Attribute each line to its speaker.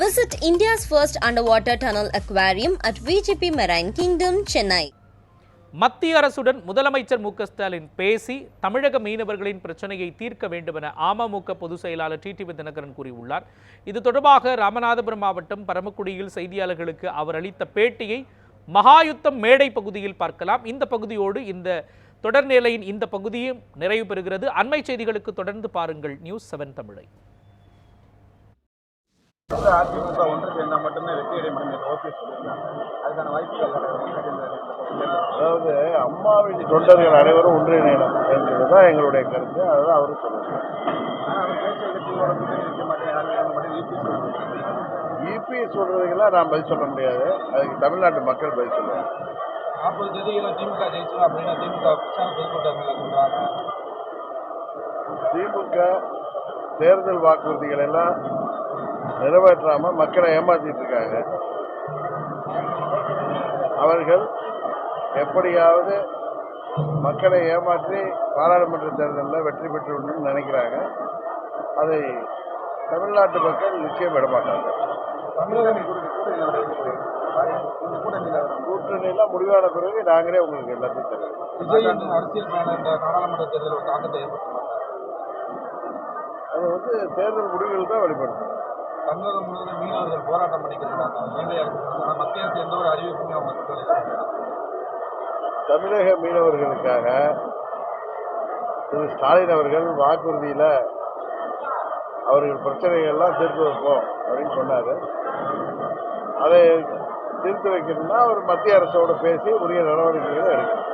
Speaker 1: Visit India's first underwater tunnel aquarium at VGP Marine Kingdom, Chennai.
Speaker 2: மத்திய அரசுடன் முதலமைச்சர் மு ஸ்டாலின் பேசி தமிழக மீனவர்களின் பிரச்சனையை தீர்க்க வேண்டும் என அமமுக பொதுச் செயலாளர் டிடிவி தினகரன் கூறியுள்ளார். இது தொடர்பாக ராமநாதபுரம் மாவட்டம் பரமக்குடியில் செய்தியாளர்களுக்கு அவர் அளித்த பேட்டியை மகாயுத்தம் மேடை பகுதியில் பார்க்கலாம். இந்த பகுதியோடு இந்த தொடர்நிலையின் இந்த பகுதியும் நிறைவு பெறுகிறது. அண்மை செய்திகளுக்கு தொடர்ந்து பாருங்கள் நியூஸ் செவன் தமிழை.
Speaker 3: அதிமுக ஒன்று சேர்ந்தால் மட்டுமே வெற்றி அடைய முடியும் ஓபிஎஸ் சொல்லியிருந்தாங்க அதுக்கான வாய்ப்புகள்
Speaker 4: அதாவது அம்மாவின் தொண்டர்கள் அனைவரும் ஒன்றிணையணும் என்பதுதான் எங்களுடைய கருத்து. அதுதான் அவரும் சொல்லுவாங்க இபி சொல்றதுக்கெல்லாம் நான் பதில் சொல்ல முடியாது. அதுக்கு தமிழ்நாட்டு மக்கள் பதில் சொல்லுவாங்க.
Speaker 3: நாற்பது தேதிகளும் திமுக ஜெயிச்சிடும் அப்படின்னு திமுக பொதுக்கூட்டங்கள்
Speaker 4: திமுக தேர்தல் வாக்குறுதிகள் எல்லாம் நிறைவேற்றாம மக்களை ஏமாத்திட்டு இருக்காங்க. அவர்கள் எப்படியாவது மக்களை ஏமாற்றி பாராளுமன்ற தேர்தலில் வெற்றி பெற்றுவிடணும்னு நினைக்கிறாங்க. அதை தமிழ்நாட்டு மக்கள் நிச்சயம் விட மாட்டாங்க
Speaker 3: தமிழக கூட்டணி இந்த கூட்டணியில்
Speaker 4: கூட்டணியெல்லாம் முடிவான பிறகு நாங்களே உங்களுக்கு எல்லாத்தையும் தருவோம்.
Speaker 3: அரசியல் நாடாளுமன்ற தாக்கத்தை ஏற்படுத்துவாங்க
Speaker 4: அது வந்து தேர்தல் முடிவுகள் தான் வெளிப்படுத்தும்.
Speaker 3: தமிழகம் முழுவதும் மீனவர்கள் போராட்டம் பண்ணிக்கிறாங்க மத்திய அரசு எந்த ஒரு அறிவிப்புமே அவங்க.
Speaker 4: தமிழக மீனவர்களுக்காக திரு ஸ்டாலின் அவர்கள் வாக்குறுதியில் அவர்கள் பிரச்சனைகள்லாம் தீர்த்து வைப்போம் அப்படின்னு சொன்னார். அதை தீர்த்து வைக்கணும்னா அவர் மத்திய அரசோடு பேசி உரிய நடவடிக்கைகளை எடுக்கணும்.